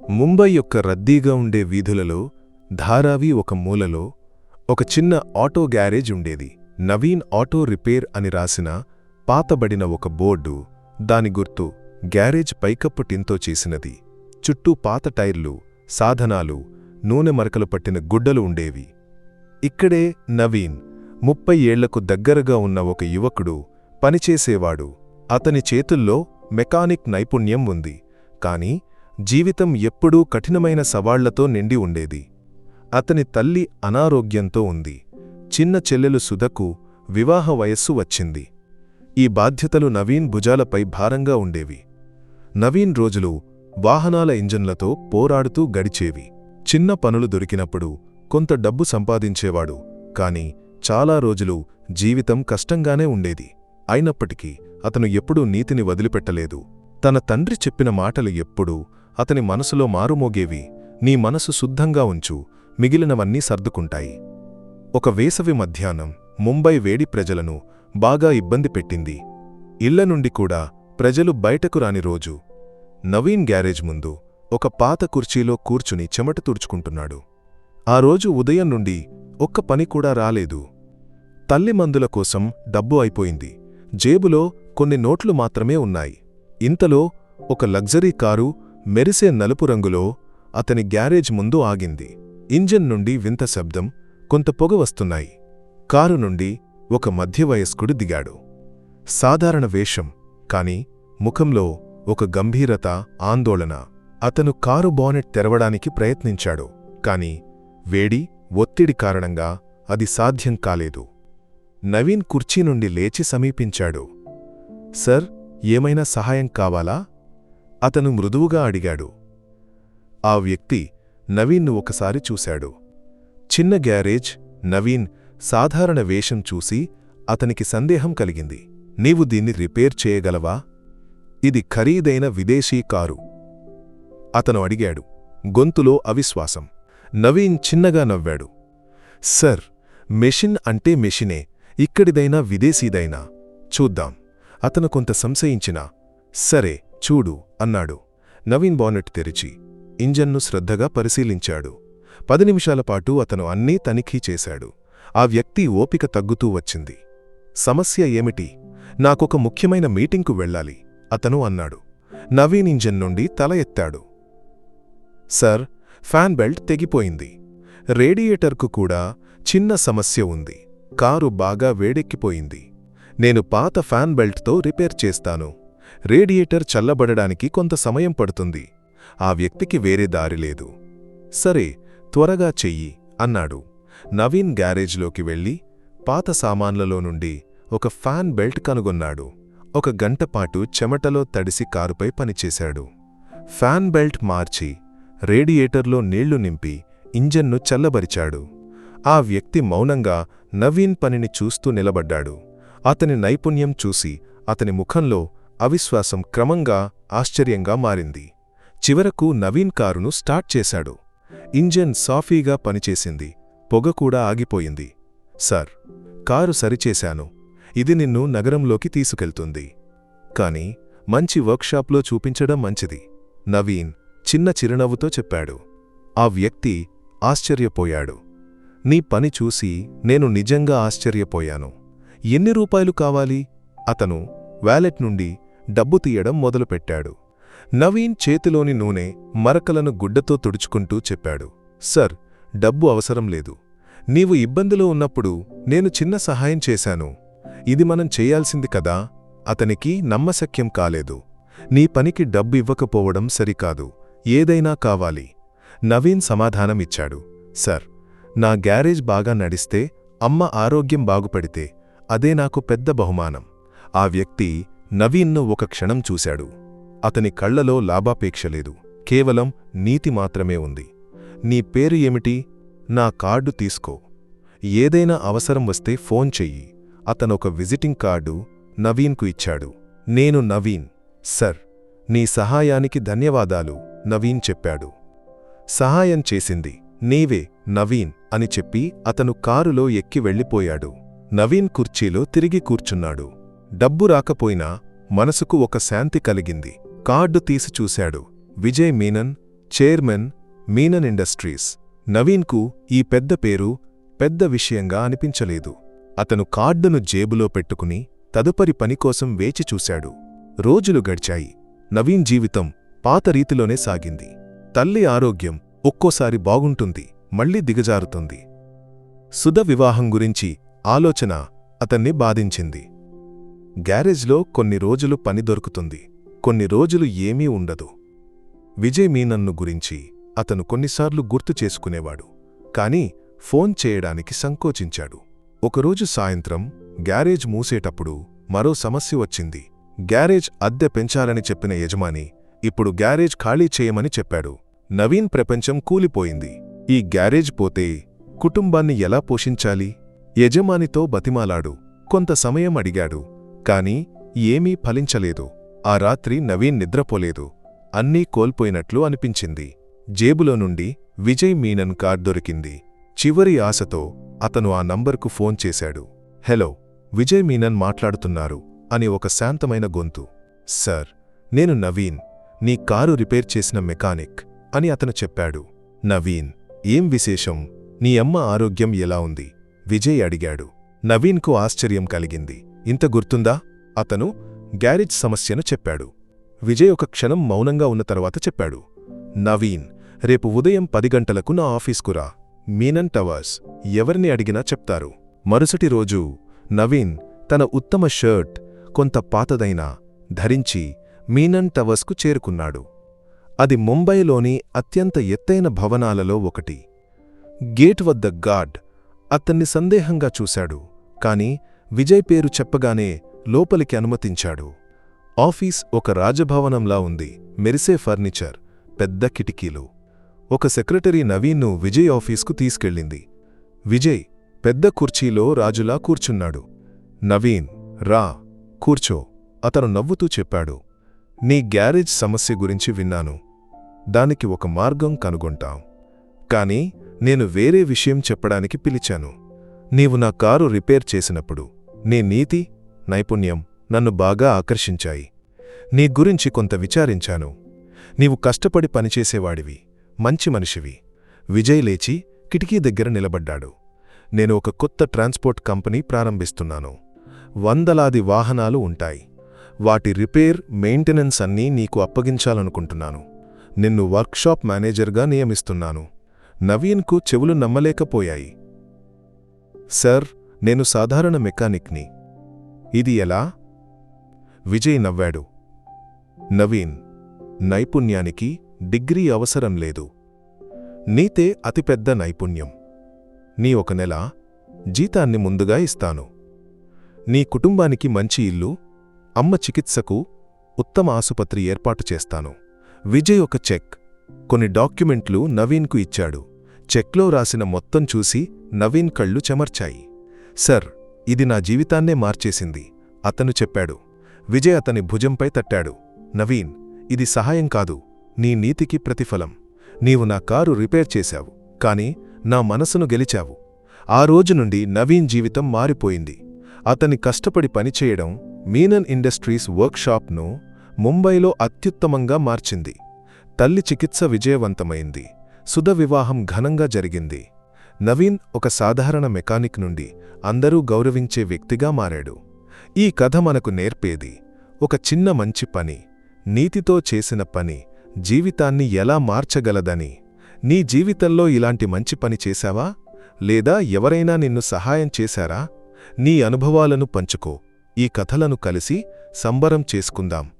ముంబై యొక్క రద్దీగా ఉండే వీధులలో ధారావి ఒక మూలలో ఒక చిన్న ఆటో గ్యారేజ్ ఉండేది. నవీన్ ఆటో రిపేర్ అని రాసిన పాతబడిన ఒక బోర్డు దాని గుర్తు గ్యారేజ్ పైకప్పు టిన్తో చేసినది. చుట్టూ పాత టైర్లు సాధనాలు నూనె మరకలు పట్టిన గుడ్డలు ఉండేవి. ఇక్కడే నవీన్ ముప్పై ఏళ్ళకు దగ్గరగా ఉన్న ఒక యువకుడు పనిచేసేవాడు. అతని చేతుల్లో మెకానిక్ నైపుణ్యం ఉంది. కాని జీవితం ఎప్పుడూ కఠినమైన సవాళ్ళతో నిండి ఉండేది. అతని తల్లి అనారోగ్యంతో ఉంది. చిన్న చెల్లెలు సుధకు వివాహ వయస్సు వచ్చింది. ఈ బాధ్యతలు నవీన్ భుజాలపై భారంగా ఉండేవి. నవీన్ రోజులు వాహనాల ఇంజన్లతో పోరాడుతూ గడిచేవి. చిన్న పనులు దొరికినప్పుడు కొంత డబ్బు సంపాదించేవాడు కాని చాలా రోజులు జీవితం కష్టంగానే ఉండేది. అయినప్పటికీ అతను ఎప్పుడూ నీతిని వదిలిపెట్టలేదు. తన తండ్రి చెప్పిన మాటలు ఎప్పుడూ అతని మనసులో మారుమోగేవి. నీ మనసు శుద్ధంగా ఉంచు. మిగిలినవన్నీ సర్దుకుంటాయి. ఒక వేసవి మధ్యాహ్నం ముంబై వేడి ప్రజలను బాగా ఇబ్బంది పెట్టింది. ఇళ్ళ నుండి కూడా ప్రజలు బయటకు రాని రోజు. నవీన్ గ్యారేజ్ ముందు ఒక పాత కుర్చీలో కూర్చుని చెమట తుడుచుకుంటున్నాడు. ఆ రోజు ఉదయం నుండి ఒక్క పని కూడా రాలేదు. తల్లి మందుల కోసం డబ్బు అయిపోయింది. జేబులో కొన్ని నోట్లు మాత్రమే ఉన్నాయి. ఇంతలో ఒక లగ్జరీ కారు మెరిసే నలుపు రంగులో అతని గ్యారేజ్ ముందు ఆగింది. ఇంజన్ నుండి వింత శబ్దం కొంత పొగ వస్తున్నాయి. కారు నుండి ఒక మధ్యవయస్కుడు దిగాడు. సాధారణ వేషం కాని ముఖంలో ఒక గంభీరత ఆందోళన. అతను కారు బానెట్ తెరవడానికి ప్రయత్నించాడు కాని వేడి ఒత్తిడి కారణంగా అది సాధ్యం కాలేదు. నవీన్ కుర్చీ నుండి లేచి సమీపించాడు. సర్ ఏమైనా సహాయం కావాలా? అతను మృదువుగా అడిగాడు. ఆ వ్యక్తి నవీన్ను ఒకసారి చూశాడు. చిన్న గ్యారేజ్ నవీన్ సాధారణ వేషం చూసి అతనికి సందేహం కలిగింది. నీవు దీన్ని రిపేర్ చేయగలవా? ఇది ఖరీదైన విదేశీ కారు. అతను అడిగాడు. గొంతులో అవిశ్వాసం. నవీన్ చిన్నగా నవ్వాడు. సర్ మెషిన్ అంటే మెషినే. ఇక్కడిదైనా విదేశీదైనా. చూద్దాం. అతను కొంత సంశయించినా. సరే చూడు అన్నాడు. నవీన్ బానెట్ తెరిచి ఇంజన్ను శ్రద్ధగా పరిశీలించాడు. పది నిమిషాల పాటు అతను అన్నీ తనిఖీ చేశాడు. ఆ వ్యక్తి ఓపిక తగ్గుతూ వచ్చింది. సమస్య ఏమిటి? నాకొక ముఖ్యమైన మీటింగ్కు వెళ్ళాలి అతను అన్నాడు. నవీన్ ఇంజన్ నుండి తల ఎత్తాడు. సర్ ఫ్యాన్ బెల్ట్ తెగిపోయింది. రేడియేటర్కు కూడా చిన్న సమస్య ఉంది. కారు బాగా వేడెక్కిపోయింది. నేను పాత ఫ్యాన్ బెల్ట్తో రిపేర్ చేస్తాను. రేడియేటర్ చల్లబడడానికి కొంత సమయం పడుతుంది. ఆ వ్యక్తికి వేరే దారి లేదు. సరే త్వరగా చెయ్యి అన్నాడు. నవీన్ గ్యారేజ్లోకి వెళ్ళి పాత సామాన్లలో నుండి ఒక ఫ్యాన్ బెల్ట్ కనుగొన్నాడు. ఒక గంటపాటు చెమటలో తడిసి కారుపై పనిచేశాడు. ఫ్యాన్ బెల్ట్ మార్చి రేడియేటర్లో నీళ్ళు నింపి ఇంజన్ను చల్లబరిచాడు. ఆ వ్యక్తి మౌనంగా నవీన్ పనిని చూస్తూ నిలబడ్డాడు. అతని నైపుణ్యం చూసి అతని ముఖంలో అవిశ్వాసం క్రమంగా ఆశ్చర్యంగా మారింది. చివరకు నవీన్ కారును స్టార్ట్ చేశాడు. ఇంజన్ సాఫీగా పనిచేసింది. పొగ కూడా ఆగిపోయింది. సార్ కారు సరిచేశాను. ఇది నిన్ను నగరంలోకి తీసుకెళ్తుంది. కాని మంచి వర్క్షాప్లో చూపించడం మంచిది నవీన్ చిన్న చిరునవ్వుతో చెప్పాడు. ఆ వ్యక్తి ఆశ్చర్యపోయాడు. నీ పని చూసి నేను నిజంగా ఆశ్చర్యపోయాను. ఎన్ని రూపాయలు కావాలి? అతను వ్యాలెట్ నుండి డబ్బు తీయడం మొదలుపెట్టాడు. నవీన్ చేతిలోని నూనె మరకలను గుడ్డతో తుడుచుకుంటూ చెప్పాడు. సర్ డబ్బు అవసరం లేదు. నీవు ఇబ్బందిలో ఉన్నప్పుడు నేను చిన్న సహాయం చేశాను. ఇది మనం చేయాల్సింది కదా? అతనికి నమ్మశక్యం కాలేదు. నీ పనికి డబ్బు ఇవ్వకపోవడం సరికాదు. ఏదైనా కావాలి. నవీన్ సమాధానమిచ్చాడు సర్ నా గ్యారేజ్ బాగా నడిస్తే అమ్మ ఆరోగ్యం బాగుపడితే అదే నాకు పెద్ద బహుమానం. ఆ వ్యక్తి నవీన్ను ఒక క్షణం చూశాడు. అతని కళ్ళలో లాభాపేక్ష లేదు. కేవలం నీతి మాత్రమే ఉంది. నీ పేరు ఏమిటి? నా కార్డు తీసుకో. ఏదైనా అవసరం వస్తే ఫోన్ చెయ్యి. అతనొక విజిటింగ్ కార్డు నవీన్కు ఇచ్చాడు. నేను నవీన్. సర్ నీ సహాయానికి ధన్యవాదాలు నవీన్ చెప్పాడు. సహాయం చేసింది. నీవే నవీన్ అని చెప్పి అతను కారులో ఎక్కి వెళ్ళిపోయాడు. నవీన్ కుర్చీలో తిరిగి కూర్చున్నాడు. డబ్బు రాకపోయినా మనసుకు ఒక శాంతి కలిగింది. కార్డు తీసి చూశాడు. Vijay Menon chairman Menon industries. నవీన్కు ఈ పెద్ద పేరు పెద్ద విషయంగా అనిపించలేదు. అతను కార్డును జేబులో పెట్టుకుని తదుపరి పనికోసం వేచిచూశాడు వేచి చూశాడు. రోజులు గడిచాయి. నవీన్ జీవితం పాత రీతిలోనే సాగింది. తల్లి ఆరోగ్యం ఒక్కోసారి బాగుంటుంది మళ్ళీ దిగజారుతుంది. సుధ వివాహం గురించి ఆలోచన అతన్ని బాధించింది. గ్యారేజ్లో కొన్ని రోజులు పని దొరుకుతుంది. కొన్ని రోజులు ఏమీ ఉండదు. విజయ్ మీనన్ను గురించి అతను కొన్నిసార్లు గుర్తు చేసుకునేవాడు. కాని ఫోన్ చేయడానికి సంకోచించాడు. ఒకరోజు సాయంత్రం గ్యారేజ్ మూసేటప్పుడు మరో సమస్య వచ్చింది. గ్యారేజ్ అద్దె పెంచాలని చెప్పిన యజమాని ఇప్పుడు గ్యారేజ్ ఖాళీ చేయమని చెప్పాడు. నవీన్ ప్రపంచం కూలిపోయింది. ఈ గ్యారేజ్ పోతే కుటుంబాన్ని ఎలా పోషించాలి? యజమానితో బతిమాలాడు. కొంత సమయం అడిగాడు. కాని ఏమీ ఫలించలేదు. ఆ రాత్రి నవీన్ నిద్రపోలేదు. అన్నీ కోల్పోయినట్లు అనిపించింది. జేబులో నుండి విజయ్ మీనన్ కార్డ్ దొరికింది. చివరి ఆశతో అతను ఆ నంబర్కు ఫోన్ చేశాడు. హలో విజయ్ మీనన్ మాట్లాడుతున్నారు అని ఒక శాంతమైన గొంతు. సర్ నేను నవీన్. నీ కారు రిపేర్ చేసిన మెకానిక్ అని అతను చెప్పాడు. నవీన్ ఏం విశేషం? నీ అమ్మ ఆరోగ్యం ఎలా ఉంది? విజయ్ అడిగాడు. నవీన్కు ఆశ్చర్యం కలిగింది. ఇంత గుర్తుందా? అతను గ్యారేజ్ సమస్యను చెప్పాడు. విజయ్ ఒక క్షణం మౌనంగా ఉన్న తర్వాత చెప్పాడు. నవీన్ రేపు ఉదయం పది గంటలకు నా ఆఫీస్కురా మీనన్ టవర్స్ ఎవరిని అడిగినా చెప్తారు. మరుసటి రోజు నవీన్ తన ఉత్తమ షర్ట్ కొంత పాతదైనా ధరించి మీనన్ టవర్స్కు చేరుకున్నాడు. అది ముంబైలోని అత్యంత ఎత్తైన భవనాలలో ఒకటి. గేట్ వద్ద గార్డ్ అతన్ని సందేహంగా చూశాడు. కాని విజయ్ పేరు చెప్పగానే లోపలికి అనుమతించాడు. ఆఫీస్ ఒక రాజభవనంలా ఉంది. మెరిసే ఫర్నిచర్ పెద్ద కిటికీలు. ఒక సెక్రటరీ నవీన్ను విజయ్ ఆఫీస్కు తీసుకెళ్ళింది. విజయ్ పెద్ద కుర్చీలో రాజులా కూర్చున్నాడు. నవీన్ రా కూర్చో అతను నవ్వుతూ చెప్పాడు. నీ గ్యారేజ్ సమస్య గురించి విన్నాను. దానికి ఒక మార్గం కనుగొంటాం. కాని నేను వేరే విషయం చెప్పడానికి పిలిచాను. నీవు నా కారు రిపేర్ చేసినప్పుడు నీ నీతి నైపుణ్యం నన్ను బాగా ఆకర్షించాయి. నీ గురించి కొంత విచారించాను. నీవు కష్టపడి పనిచేసేవాడివి మంచి మనిషివి. విజయ్ లేచి కిటికీ దగ్గర నిలబడ్డాడు. నేను ఒక కొత్త ట్రాన్స్పోర్ట్ కంపెనీ ప్రారంభిస్తున్నాను. వందలాది వాహనాలు ఉంటాయి. వాటి రిపేర్ మెయింటెనెన్స్ అన్నీ నీకు అప్పగించాలనుకుంటున్నాను. నిన్ను వర్క్షాప్ మేనేజర్గా నియమిస్తున్నాను. నవీన్కు చెవులు నమ్మలేకపోయాయి. సర్ నేను సాధారణ మెకానిక్ని. ఇది ఎలా? విజయ్ నవ్వాడు. నవీన్ నైపుణ్యానికి డిగ్రీ అవసరం లేదు. నీతే అతిపెద్ద నైపుణ్యం. నీ ఒక నెల జీతాన్ని ముందుగా ఇస్తాను. నీ కుటుంబానికి మంచి ఇల్లు అమ్మ చికిత్సకు ఉత్తమ ఆసుపత్రి ఏర్పాటు చేస్తాను. విజయ్ ఒక చెక్. కొన్ని డాక్యుమెంట్లు నవీన్కు ఇచ్చాడు. చెక్లో రాసిన మొత్తం చూసి నవీన్ కళ్ళు చెమర్చాయి. సర్ ఇది నా జీవితాన్నే మార్చేసింది అతను చెప్పాడు. విజయ్ అతని భుజంపై తట్టాడు. నవీన్ ఇది సహాయం కాదు. నీ నీతికి ప్రతిఫలం. నీవు నా కారు రిపేర్ చేశావు కాని నా మనసును గెలిచావు. ఆ రోజు నుండి నవీన్ జీవితం మారిపోయింది. అతని కష్టపడి పనిచేయడం మీనన్ ఇండస్ట్రీస్ వర్క్షాప్ను ముంబైలో అత్యుత్తమంగా మార్చింది. తల్లి చికిత్స విజయవంతమైంది. సుధ వివాహం ఘనంగా జరిగింది. నవీన్ ఒక సాధారణ మెకానిక్ నుండి అందరూ గౌరవించే వ్యక్తిగా మారాడు. ఈ కథ మనకు నేర్పేది ఒక చిన్న మంచి పని నీతితో చేసిన పని జీవితాన్ని ఎలా మార్చగలదని. నీ జీవితంలో ఇలాంటి మంచి పని చేశావా? లేదా ఎవరైనా నిన్ను సహాయం చేశారా? నీ అనుభవాలను పంచుకో. ఈ కథలను కలిసి సంబరం చేసుకుందాం.